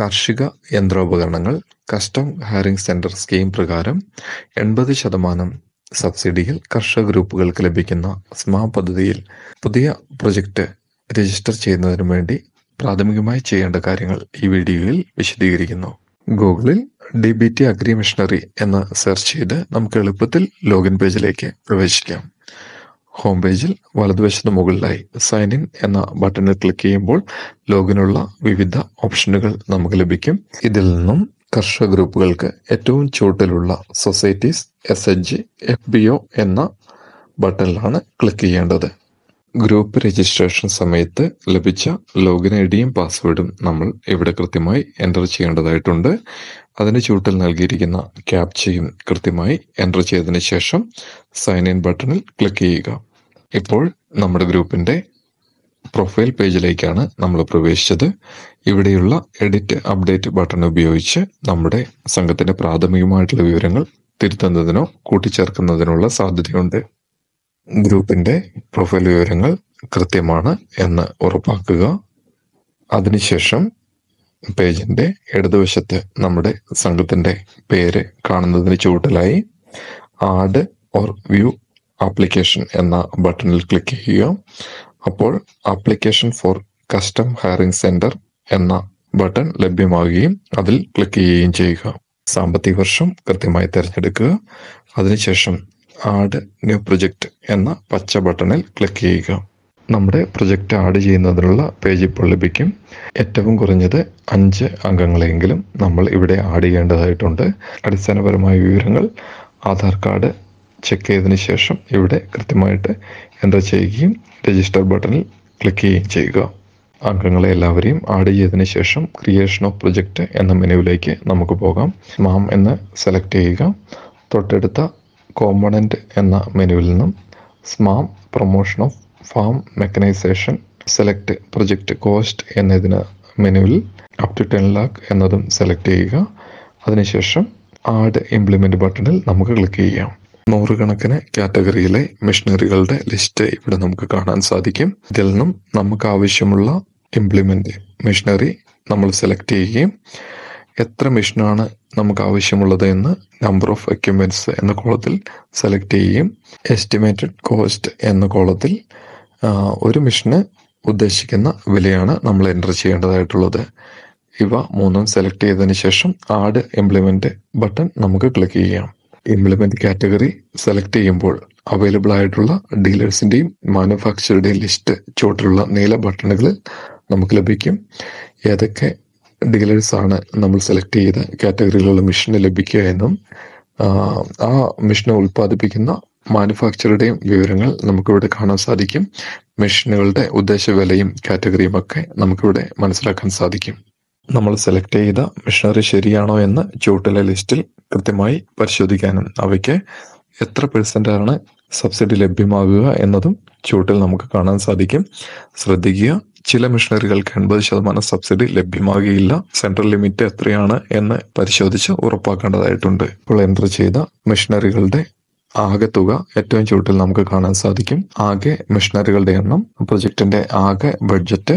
കാർഷിക യന്ത്രോപകരണങ്ങൾ custom hiring centre scheme പ്രകാരം എൺപത് ശതമാനം സബ്സിഡിയിൽ കർഷക ഗ്രൂപ്പുകൾക്ക് ലഭിക്കുന്ന സ്മാ പദ്ധതിയിൽ പുതിയ പ്രൊജക്റ്റ് രജിസ്റ്റർ ചെയ്യുന്നതിനു വേണ്ടി പ്രാഥമികമായി ചെയ്യേണ്ട കാര്യങ്ങൾ ഈ വീഡിയോയിൽ വിശദീകരിക്കുന്നു. ഗൂഗിളിൽ D B T agri machinery എന്ന് സെർച്ച് ചെയ്ത് നമുക്ക് എളുപ്പത്തിൽ ലോഗിൻ പേജിലേക്ക് പ്രവേശിക്കാം. ഹോം പേജിൽ വലതുവശത്ത് മുകളിലായി സൈൻ ഇൻ എന്ന ബട്ടണിൽ ക്ലിക്ക് ചെയ്യുമ്പോൾ ലോഗിനുള്ള വിവിധ ഓപ്ഷനുകൾ നമുക്ക് ലഭിക്കും. ഇതിൽ നിന്നും കർഷക ഗ്രൂപ്പുകൾക്ക് ഏറ്റവും ചുവട്ടിലുള്ള societies S H G F B O എന്ന ബട്ടണിലാണ് ക്ലിക്ക് ചെയ്യേണ്ടത്. ഗ്രൂപ്പ് രജിസ്ട്രേഷൻ സമയത്ത് ലഭിച്ച ലോഗിൻ ഐ ഡിയും പാസ്വേഡും നമ്മൾ ഇവിടെ കൃത്യമായി എന്റർ ചെയ്യേണ്ടതായിട്ടുണ്ട്. അതിന് ചൂട്ടിൽ നൽകിയിരിക്കുന്ന ക്യാപ്ചയും കൃത്യമായി എന്റർ ചെയ്തതിന് ശേഷം സൈൻ ഇൻ ബട്ടണിൽ ക്ലിക്ക് ചെയ്യുക. ഇപ്പോൾ നമ്മുടെ ഗ്രൂപ്പിന്റെ പ്രൊഫൈൽ പേജിലേക്കാണ് നമ്മൾ പ്രവേശിച്ചത്. ഇവിടെയുള്ള എഡിറ്റ് അപ്ഡേറ്റ് ബട്ടൺ ഉപയോഗിച്ച് നമ്മുടെ സംഘത്തിന്റെ പ്രാഥമികമായിട്ടുള്ള വിവരങ്ങൾ തിരുത്തുന്നതിനോ കൂട്ടിച്ചേർക്കുന്നതിനുള്ള സാധ്യതയുണ്ട്. ഗ്രൂപ്പിന്റെ പ്രൊഫൈൽ വിവരങ്ങൾ കൃത്യമാണ് എന്ന് ഉറപ്പാക്കുക. അതിനുശേഷം പേജിന്റെ ഇടതുവശത്ത് നമ്മുടെ സംഘത്തിന്റെ പേര് കാണുന്നതിന് ചുവട്ടിലായി ആഡ് ഓർ വ്യൂ ആപ്ലിക്കേഷൻ എന്ന ബട്ടണിൽ ക്ലിക്ക് ചെയ്യുക. അപ്പോൾ application for custom hiring centre എന്ന ബട്ടൺ ലഭ്യമാവുകയും അതിൽ ക്ലിക്ക് ചെയ്യുകയും ചെയ്യുക. സാമ്പത്തിക വർഷം കൃത്യമായി തിരഞ്ഞെടുക്കുക. അതിനുശേഷം ആഡ് ന്യൂ പ്രൊജക്റ്റ് എന്ന പച്ച ബട്ടണിൽ ക്ലിക്ക് ചെയ്യുക. നമ്മുടെ പ്രൊജക്റ്റ് ആഡ് ചെയ്യുന്നതിനുള്ള പേജ് ഇപ്പോൾ ലഭിക്കും. ഏറ്റവും കുറഞ്ഞത് അഞ്ച് അംഗങ്ങളെങ്കിലും നമ്മൾ ഇവിടെ ആഡ് ചെയ്യേണ്ടതായിട്ടുണ്ട്. അടിസ്ഥാനപരമായ വിവരങ്ങൾ ആധാർ കാർഡ് ചെക്ക് ചെയ്തതിന് ശേഷം ഇവിടെ കൃത്യമായിട്ട് എന്റർ ചെയ്യുകയും രജിസ്റ്റർ ബട്ടണിൽ ക്ലിക്ക് ചെയ്യുകയും ചെയ്യുക. അംഗങ്ങളെ എല്ലാവരെയും ആഡ് ചെയ്തതിന് ശേഷം ക്രിയേഷൻ ഓഫ് പ്രൊജക്റ്റ് എന്ന മെനുവിലേക്ക് നമുക്ക് പോകാം. മാം എന്ന് സെലക്ട് ചെയ്യുക. തൊട്ടടുത്ത കോമ്പണന്റ് എന്ന മെനുവിൽ നിന്നും SMAM promotion of farm mechanisation select project cost എന്നതിന് മെനുവിൽ അപ് ടു ടെൻ ലാക്ക് എന്നതും സെലക്ട് ചെയ്യുക. അതിനുശേഷം ആഡ് ഇംപ്ലിമെന്റ് ബട്ടണിൽ നമുക്ക് ക്ലിക്ക് ചെയ്യാം. നൂറുകണക്കിന് കാറ്റഗറിയിലെ മെഷീനറികളുടെ ലിസ്റ്റ് ഇവിടെ നമുക്ക് കാണാൻ സാധിക്കും. ഇതിൽ നിന്നും നമുക്ക് ആവശ്യമുള്ള ഇംപ്ലിമെന്റ് മെഷീനറി നമ്മൾ സെലക്ട് ചെയ്യുകയും എത്ര മെഷീനാണ് നമുക്ക് ആവശ്യമുള്ളത് എന്ന് നമ്പർ ഓഫ് എക്യുപ്മെന്റ്സ് എന്ന കോളത്തിൽ സെലക്ട് ചെയ്യുകയും എസ്റ്റിമേറ്റഡ് കോസ്റ്റ് എന്ന കോളത്തിൽ ഒരു മെഷീന് ഉദ്ദേശിക്കുന്ന വിലയാണ് നമ്മൾ എന്റർ ചെയ്യേണ്ടതായിട്ടുള്ളത്. ഇവ മൂന്നും സെലക്ട് ചെയ്തതിന് ശേഷം ആഡ് ഇംപ്ലിമെന്റ് ബട്ടൺ നമുക്ക് ക്ലിക്ക് ചെയ്യാം. ഇംപ്ലിമെന്റ് കാറ്റഗറി സെലക്ട് ചെയ്യുമ്പോൾ അവൈലബിൾ ആയിട്ടുള്ള ഡീലേഴ്സിന്റെയും മാനുഫാക്ചറുടെയും ലിസ്റ്റ് ചുവട്ടിലുള്ള നീല ബട്ടണുകളിൽ നമുക്ക് ലഭിക്കും. ഏതൊക്കെ ഡീലേഴ്സ് ആണ് നമ്മൾ സെലക്ട് ചെയ്ത കാറ്റഗറിയിലുള്ള മിഷന് ലഭിക്കുക എന്നും ആ മെഷീനെ ഉൽപ്പാദിപ്പിക്കുന്ന മാനുഫാക്ചറുടെയും വിവരങ്ങൾ നമുക്കിവിടെ കാണാൻ സാധിക്കും. മെഷീനുകളുടെ ഉദ്ദേശ വിലയും കാറ്റഗറിയും ഒക്കെ നമുക്കിവിടെ മനസ്സിലാക്കാൻ സാധിക്കും. നമ്മൾ സെലക്ട് ചെയ്ത മെഷീനറി ശരിയാണോ എന്ന് ചുവട്ടിലെ ലിസ്റ്റിൽ കൃത്യമായി പരിശോധിക്കാനും അവയ്ക്ക് എത്ര പെർസെന്റാണ് സബ്സിഡി ലഭ്യമാകുക എന്നതും ചൂട്ടിൽ നമുക്ക് കാണാൻ സാധിക്കും. ശ്രദ്ധിക്കുക ചില മിഷനറികൾക്ക് എൺപത് ശതമാനം സബ്സിഡി ലഭ്യമാകുകയില്ല സെൻട്രൽ ലിമിറ്റ് എത്രയാണ് എന്ന് പരിശോധിച്ച് ഉറപ്പാക്കേണ്ടതായിട്ടുണ്ട്. ഇപ്പോൾ എന്റർ ചെയ്ത മെഷീനറികളുടെ ആകെ തുക ഏറ്റവും ചുവട്ടിൽ നമുക്ക് കാണാൻ സാധിക്കും. ആകെ മിഷനറികളുടെ എണ്ണം പ്രൊജക്ടിന്റെ ആകെ ബഡ്ജറ്റ്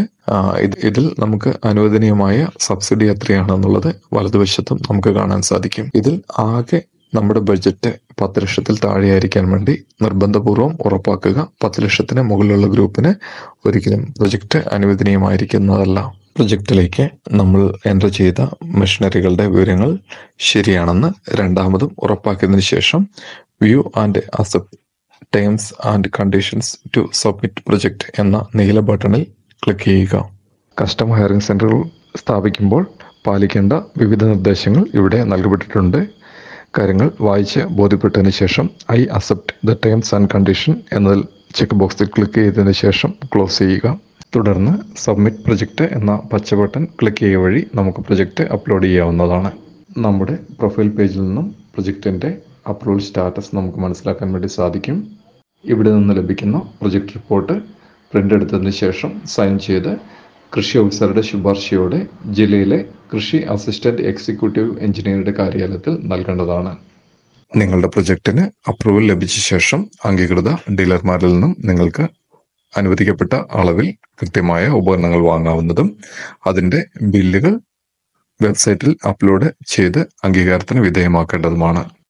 ഇതിൽ നമുക്ക് അനുവദനീയമായ സബ്സിഡി എത്രയാണെന്നുള്ളത് വലതുവശത്തും നമുക്ക് കാണാൻ സാധിക്കും. ഇതിൽ ആകെ നമ്മുടെ ബഡ്ജറ്റ് പത്ത് ലക്ഷത്തിൽ താഴെയായിരിക്കാൻ വേണ്ടി നിർബന്ധപൂർവം ഉറപ്പാക്കുക. പത്ത് ലക്ഷത്തിന് മുകളിലുള്ള ഗ്രൂപ്പിന് ഒരിക്കലും പ്രൊജക്റ്റ് അനുവദനീയമായിരിക്കുന്നതല്ല. പ്രൊജക്റ്റിലേക്ക് നമ്മൾ എന്റർ ചെയ്ത മെഷീനറികളുടെ വിവരങ്ങൾ ശരിയാണെന്ന് രണ്ടാമതും ഉറപ്പാക്കിയതിനു ശേഷം view and accept terms and conditions to submit project എന്ന നീല ബട്ടണിൽ ക്ലിക്ക് ചെയ്യുക. കസ്റ്റം ഹയറിംഗ് സെന്ററുകൾ സ്ഥാപിക്കുമ്പോൾ പാലിക്കേണ്ട വിവിധ നിർദ്ദേശങ്ങൾ ഇവിടെ നൽകപ്പെട്ടിട്ടുണ്ട്. കാര്യങ്ങൾ വായിച്ച് ബോധ്യപ്പെട്ടതിന് ശേഷം I accept the terms and condition എന്നതിൽ ചെക്ക് ബോക്സിൽ ക്ലിക്ക് ചെയ്തതിന് ശേഷം ക്ലോസ് ചെയ്യുക. തുടർന്ന് സബ്മിറ്റ് പ്രൊജക്റ്റ് എന്ന പച്ച ബട്ടൺ ക്ലിക്ക് ചെയ്യുക വഴി നമുക്ക് പ്രൊജക്റ്റ് അപ്ലോഡ് ചെയ്യാവുന്നതാണ്. നമ്മുടെ പ്രൊഫൈൽ പേജിൽ നിന്നും പ്രൊജക്റ്റിന്റെ അപ്രൂവൽ സ്റ്റാറ്റസ് നമുക്ക് മനസ്സിലാക്കാൻ വേണ്ടി സാധിക്കും. ഇവിടെ നിന്ന് ലഭിക്കുന്ന പ്രൊജക്ട് റിപ്പോർട്ട് പ്രിന്റ് എടുത്തതിന് ശേഷം സൈൻ ചെയ്ത് കൃഷി ഓഫീസറുടെ ശുപാർശയോടെ ജില്ലയിലെ കൃഷി അസിസ്റ്റന്റ് എക്സിക്യൂട്ടീവ് എഞ്ചിനീയറുടെ കാര്യാലയത്തിൽ നൽകേണ്ടതാണ്. നിങ്ങളുടെ പ്രൊജക്ടിന് അപ്രൂവൽ ലഭിച്ച ശേഷം അംഗീകൃത ഡീലർമാരിൽ നിന്നും നിങ്ങൾക്ക് അനുവദിക്കപ്പെട്ട അളവിൽ കൃത്യമായ ഉപകരണങ്ങൾ വാങ്ങാവുന്നതും അതിന്റെ ബില്ലുകൾ വെബ്സൈറ്റിൽ അപ്ലോഡ് ചെയ്ത് അംഗീകാരത്തിന് വിധേയമാക്കേണ്ടതുമാണ്.